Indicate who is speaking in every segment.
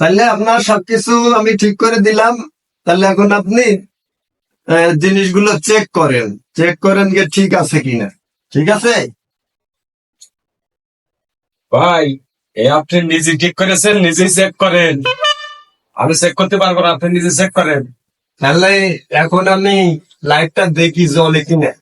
Speaker 1: ，তাহলে আপনার সবকিছু আমি ঠিক করে দিলাম। তাহলে এখন আপনি জিনিসগুলো চেক করেন। চেক করেন যে ঠিক আছে কিনা। ঠিক আছে?
Speaker 2: ভাই এ আপনি নিজে ঠিক করেছেন নিজেই চেক করেন। আমি চেক করতে পারব না আপনি নিজে চেক করেন।
Speaker 1: তাহলে এখন আমি লাইটটা দেখি জলে কিনা।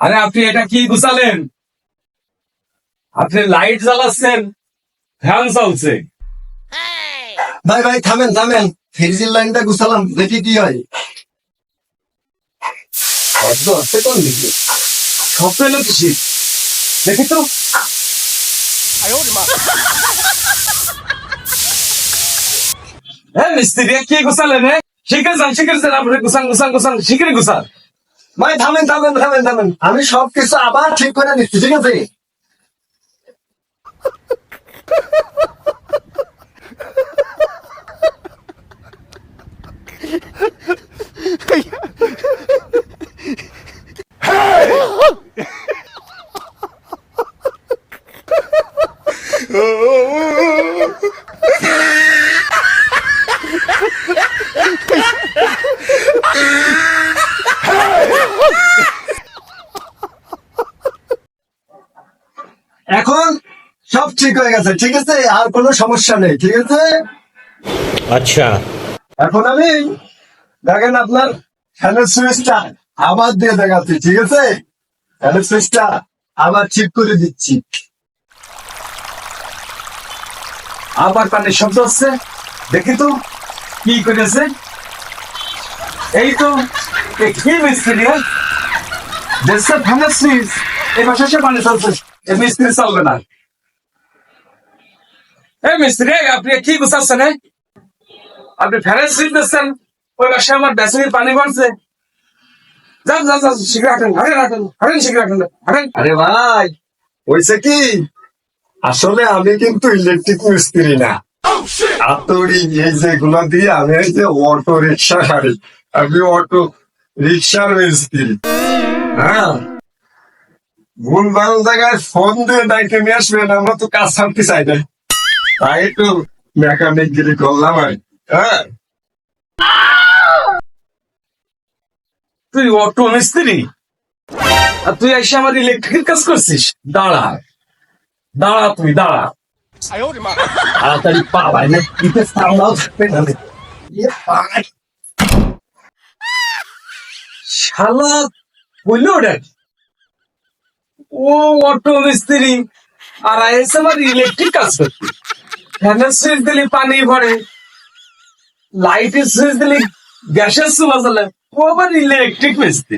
Speaker 2: আরে আপনি এটা কি গুছালেন? আপনি লাইট জ্বালাচ্ছেন ফ্যান চলছে
Speaker 1: ভাই ভাই থামেন থামেন। ফ্রিজের লাইনটা গুছালাম দেখি কি হয়। শব্দ আছে কোন দিকে
Speaker 2: সব পেল কিসি দেখি তো। হ্যাঁ মিস্ত্রি কি গুছালেন হ্যাঁ শিখে যান শিখে যান আপনি গুছান গুছান গুছান শিখে গুছান।
Speaker 1: ভাই থামেন থামেন থামেন থামেন। আমি সবকিছু আবার ঠিক করে নিচ্ছি ঠিক আছে? এখন সব ঠিক হয়ে গেছে ঠিক আছে? আর কোনো সমস্যা নেই ঠিক আছে?
Speaker 3: আচ্ছা।
Speaker 1: এখন আমি দেখেন আপনার ফ্যানের সুইচটা আবার দিয়ে দেখাচ্ছি ঠিক আছে? ফ্যানের সুইচটা আবার ঠিক করে দিচ্ছি।
Speaker 2: আবার পানির শব্দ হচ্ছে। দেখি তো, কি করেছে? এই তো কি মিস্ত্রি হ্যাঁ? এই সে পানি চলছে মিস্ত্রি চলবে না। মিস্ত্রি, আপনি কি গুছাচ্ছেন হ্যাঁ? আপনি সুইচ দিচ্ছেন, ওই মাসে আমার বেসনের পানি পড়ছে যান যান যান, শীঘ্র হাঁটেন হাঁটেন হাঁটেন হাঁটেন হাঁটেন হাঁটেন।
Speaker 1: আরে ভাই, হয়েছে কি? আসলে আমি কিন্তু ইলেকট্রিক মিস্ত্রি না। আতড়ি এই যেগুলো দিয়ে আমি এই যে অটো রিক্সা সারি আমি অটো রিক্সার মিস্ত্রি। হ্যাঁ? ভুল ভালো জায়গায় ফোন দিয়ে ডাইকে নিয়ে আসবেন আমরা তো কাজ ছাড়তে চাই না। তাই একটু মেকানিক গিরি করলাম হ্যাঁ?
Speaker 2: তুই অটো মিস্ত্রি? আর তুই এসে আমার ইলেকট্রিক কাজ করছিস? দাঁড়া। দাঁড়া তুই দাঁড়া। তাড়াতাড়ি পা ভাই না
Speaker 1: ইতে সামলাও থাকবে না
Speaker 2: শালা বলল ওটা ও অটো মিস্ত্রি। আর এসে আমার ইলেকট্রিক কাজ করতে ফ্যানের সুইচ দিলে পানি ভরে। লাইটের সুইচ দিলে গ্যাসের চুলা জ্বলে ও আবার ইলেকট্রিক মিস্ত্রি।